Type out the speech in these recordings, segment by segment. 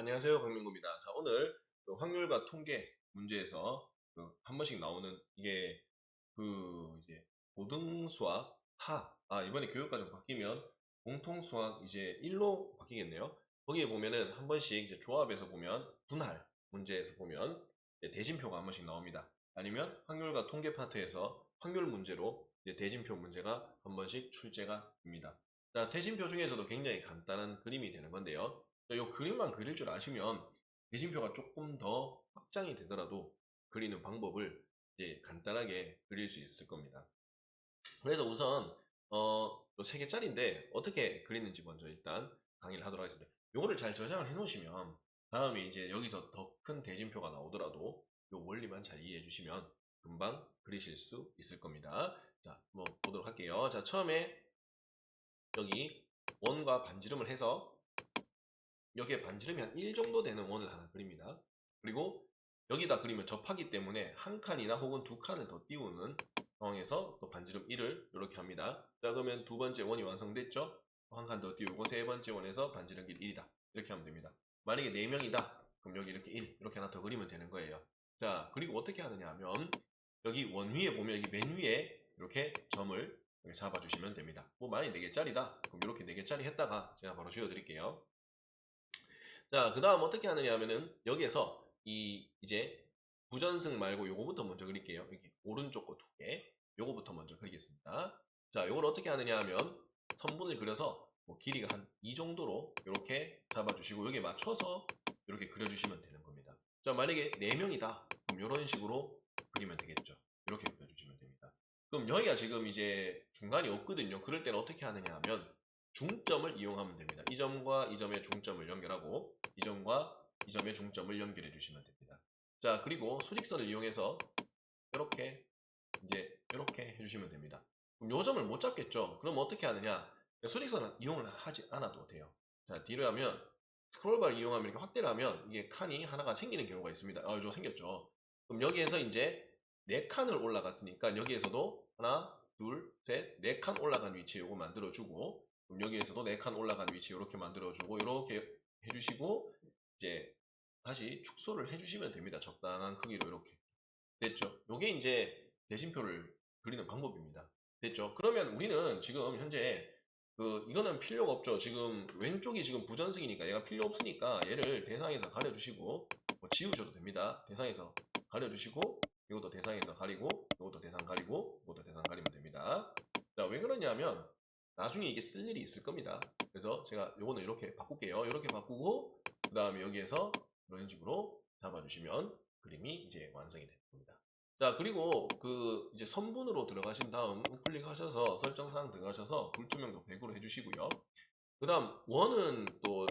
안녕하세요. 강민구입니다. 자, 오늘 그 확률과 통계 문제에서 그 한 번씩 나오는 이게 그 이제 고등수학 하, 아, 이번에 교육과정 바뀌면 공통수학 이제 1로 바뀌겠네요. 거기에 보면은 한 번씩 이제 조합에서 보면 분할 문제에서 보면 대진표가 한 번씩 나옵니다. 아니면 확률과 통계 파트에서 확률 문제로 이제 대진표 문제가 한 번씩 출제가 됩니다. 자, 대진표 중에서도 굉장히 간단한 그림이 되는 건데요. 이 그림만 그릴 줄 아시면 대진표가 조금 더 확장이 되더라도 그리는 방법을 이제 간단하게 그릴 수 있을 겁니다. 그래서 우선 어, 세 개짜리인데 어떻게 그리는지 먼저 일단 강의를 하도록 하겠습니다. 요거를 잘 저장을 해 놓으시면 다음에 이제 여기서 더 큰 대진표가 나오더라도 요 원리만 잘 이해해 주시면 금방 그리실 수 있을 겁니다. 자, 뭐 보도록 할게요. 자, 처음에 여기 원과 반지름을 해서 여기에 반지름이 한 1 정도 되는 원을 하나 그립니다. 그리고 여기다 그리면 접하기 때문에 한 칸이나 혹은 두 칸을 더 띄우는 상황에서 또 반지름 1을 이렇게 합니다. 자 그러면 두 번째 원이 완성됐죠? 한 칸 더 띄우고 세 번째 원에서 반지름 길 1이다. 이렇게 하면 됩니다. 만약에 4명이다. 그럼 여기 이렇게 1 이렇게 하나 더 그리면 되는 거예요. 자 그리고 어떻게 하느냐 하면 여기 원 위에 보면 여기 맨 위에 이렇게 점을 잡아주시면 됩니다. 뭐 만약에 4개짜리다. 그럼 이렇게 4개짜리 했다가 제가 바로 지워드릴게요. 자, 그 다음 어떻게 하느냐 하면은 여기에서 이 이제 부전승 말고 요거부터 먼저 그릴게요. 여기 오른쪽 거 두 개. 요거부터 먼저 그리겠습니다. 자, 요걸 어떻게 하느냐 하면 선분을 그려서 뭐 길이가 한 이 정도로 이렇게 잡아주시고 여기에 맞춰서 이렇게 그려주시면 되는 겁니다. 자, 만약에 4명이다. 그럼 이런 식으로 그리면 되겠죠. 이렇게 그려주시면 됩니다. 그럼 여기가 지금 이제 중간이 없거든요. 그럴 때는 어떻게 하느냐 하면 중점을 이용하면 됩니다. 이 점과 이 점의 중점을 연결하고 이 점과 이 점의 중점을 연결해 주시면 됩니다. 자, 그리고 수직선을 이용해서 이렇게 이제 이렇게 해주시면 됩니다. 그럼 요 점을 못 잡겠죠? 그럼 어떻게 하느냐? 수직선은 이용을 하지 않아도 돼요. 자, 뒤로 하면 스크롤바를 이용하면 이렇게 확대를 하면 이게 칸이 하나가 생기는 경우가 있습니다. 아, 저 생겼죠. 그럼 여기에서 이제 네 칸을 올라갔으니까 여기에서도 하나, 둘, 셋, 네 칸 올라간 위치에 요거 만들어주고 그럼 여기에서도 네칸 올라간 위치 이렇게 만들어주고 이렇게 해주시고 이제 다시 축소를 해주시면 됩니다. 적당한 크기로 이렇게 됐죠. 요게 이제 대신표를 그리는 방법입니다. 됐죠. 그러면 우리는 지금 현재 그 이거는 필요가 없죠. 지금 왼쪽이 지금 부전승이니까 얘가 필요 없으니까 얘를 대상에서 가려주시고 뭐 지우셔도 됩니다. 대상에서 가려주시고 이것도 대상에서 가리고 이것도 대상 가리고 이것도 대상 가리면 됩니다. 자 왜 그러냐면 나중에 이게 쓸 일이 있을 겁니다. 그래서 제가 요거는 이렇게 바꿀게요. 이렇게 바꾸고 그 다음에 여기에서 이런 식으로 잡아주시면 그림이 이제 완성이 되는 겁니다. 자 그리고 그 이제 선분으로 들어가신 다음 우클릭하셔서 설정사항 들어가셔서 불투명도 100으로 해주시고요. 그 다음 원은 또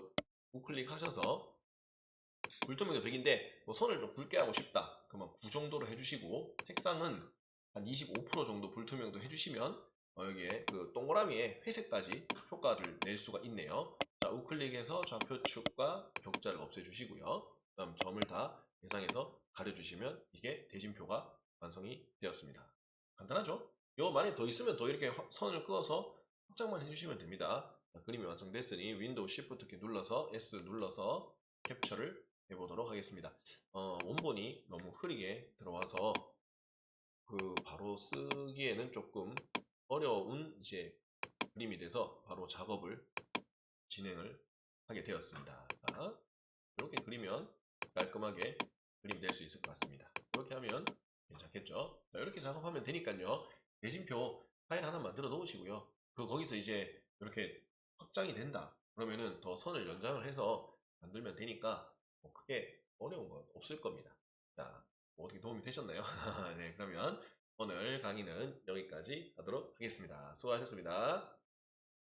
우클릭하셔서 불투명도 100인데 뭐 선을 좀 굵게 하고 싶다. 그러면 9 정도로 해주시고 색상은 한 25% 정도 불투명도 해주시면 어, 여기에 그 동그라미에 회색까지 효과를 낼 수가 있네요. 자, 우클릭해서 좌표축과 격자를 없애주시고요. 그다음 점을 다 대상에서 가려주시면 이게 대진표가 완성이 되었습니다. 간단하죠? 이거 만약 더 있으면 더 이렇게 확- 선을 그어서 확장만 해주시면 됩니다. 자, 그림이 완성됐으니 윈도우 Shift 키 눌러서 S 눌러서 캡처를 해보도록 하겠습니다. 어, 원본이 너무 흐리게 들어와서 그 바로 쓰기에는 조금 어려운 이제 그림이 돼서 바로 작업을 진행을 하게 되었습니다. 자, 이렇게 그리면 깔끔하게 그림 될수 있을 것 같습니다. 이렇게 하면 괜찮겠죠? 자, 이렇게 작업하면 되니까요. 대진표 파일 하나 만들어 놓으시고요. 그 거기서 이제 이렇게 확장이 된다. 그러면은 더 선을 연장을 해서 만들면 되니까 뭐 크게 어려운 건 없을 겁니다. 자, 뭐 어떻게 도움이 되셨나요? 네, 그러면 오늘 강의는 여기까지 하도록 하겠습니다. 수고하셨습니다.